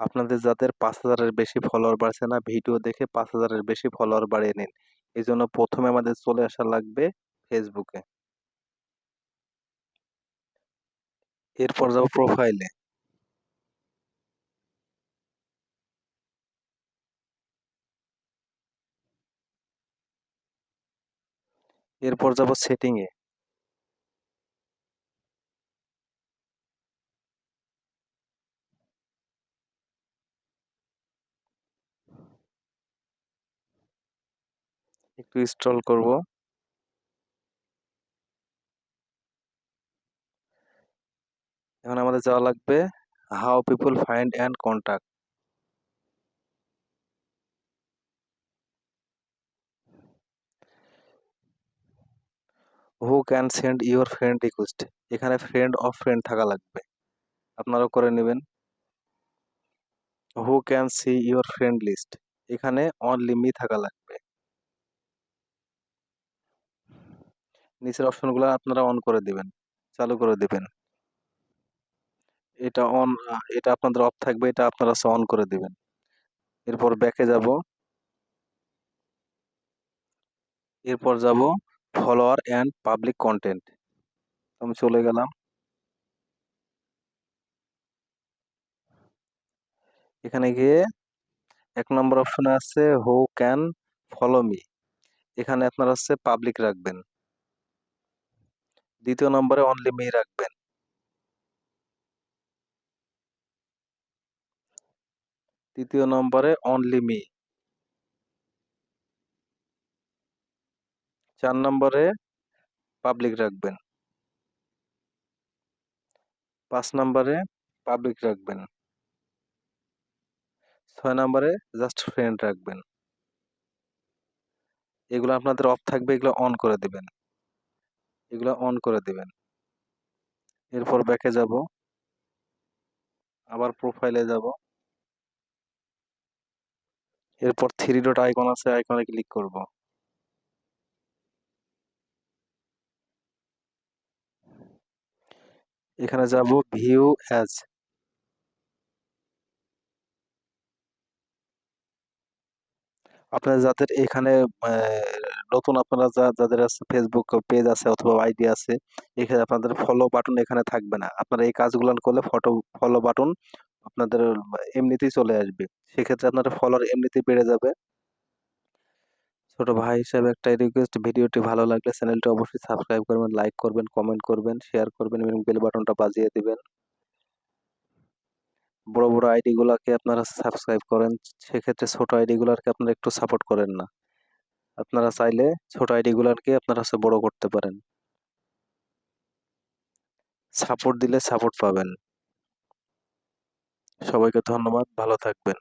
আপনাদের যাদের পাঁচ হাজারের বেশি ফলোয়ার বাড়ছে না ভিডিও দেখে পাঁচ হাজারের বেশি ফলোয়ার বাড়িয়ে নিন। এই জন্য প্রথমে আমাদের চলে আসা লাগবে ফেসবুকে এরপর যাব প্রোফাইলে এরপর যাব সেটিংয়ে একটু স্ক্রল করব। এখন আমাদের যাওয়া লাগবে how people find and contact who can send your friend request এখানে ফ্রেন্ড অফ ফ্রেন্ড থাকা লাগবে। আপনারাও করে নেবেন। Who can see your friend list এখানে অনলি মি থাকা লাগবে। নিচের অপশনগুলো আপনারা অন করে দিবেন, চালু করে দিবেন। এটা অন এটা আপনাদের অফ থাকবে, এটা আপনারা অন করে দিবেন। এরপর ব্যাকে যাব। এরপর যাব ফলোয়ার অ্যান্ড পাবলিক কন্টেন্ট আমি চলে গেলাম। এখানে গিয়ে এক নম্বর অপশনে আছে হু ক্যান ফলো মি এখানে আপনারা হচ্ছে পাবলিক রাখবেন। দ্বিতীয় নম্বরে অনলি মি রাখবেন। তৃতীয় নম্বরে অনলি মি চার নম্বরে পাবলিক রাখবেন। পাঁচ নম্বরে পাবলিক রাখবেন। ছয় নম্বরে জাস্ট ফ্রেন্ড রাখবেন। এগুলো আপনাদের অফ থাকবে, এগুলো অন করে দিবেন। এগুলো অন করে দিবেন। এরপর ব্যাকে যাব। আবার প্রোফাইলে যাব। এরপর থ্রি ডট আইকন আছে আইকনে ক্লিক করব। এখানে যাব ভিউ অ্যাজ আপনার যাদের এখানে নতুন আপনারা যা, যাদের আছে ফেসবুক পেজ আছে অথবা আইডি আছে, এখানে আপনাদের ফলো বাটন এখানে থাকবে না। আপনারা এই কাজগুলো করলে ফটো ফলো বাটন আপনাদের এমনিতেই চলে আসবে। সেক্ষেত্রে আপনাদের ফলোয়ার এমনিতেই বেড়ে যাবে। ছোট ভাই হিসাবে একটা রিকোয়েস্ট ভিডিওটি ভালো লাগলে চ্যানেলটি অবশ্যই সাবস্ক্রাইব করবেন লাইক করবেন কমেন্ট করবেন শেয়ার করবেন এবং বেল বাটনটা বাজিয়ে দিবেন। বড় বড় আইডিগুলোকে আপনারা সাবস্ক্রাইব করেন, সেক্ষেত্রে ছোট আইডিগুলোকে আপনারা একটু সাপোর্ট করেন না। আপনারা চাইলে ছোট আইডিগুলোকে আপনারা হচ্ছে বড় করতে পারেন। সাপোর্ট দিলে সাপোর্ট পাবেন। সবাইকে ধন্যবাদ, ভালো থাকবেন।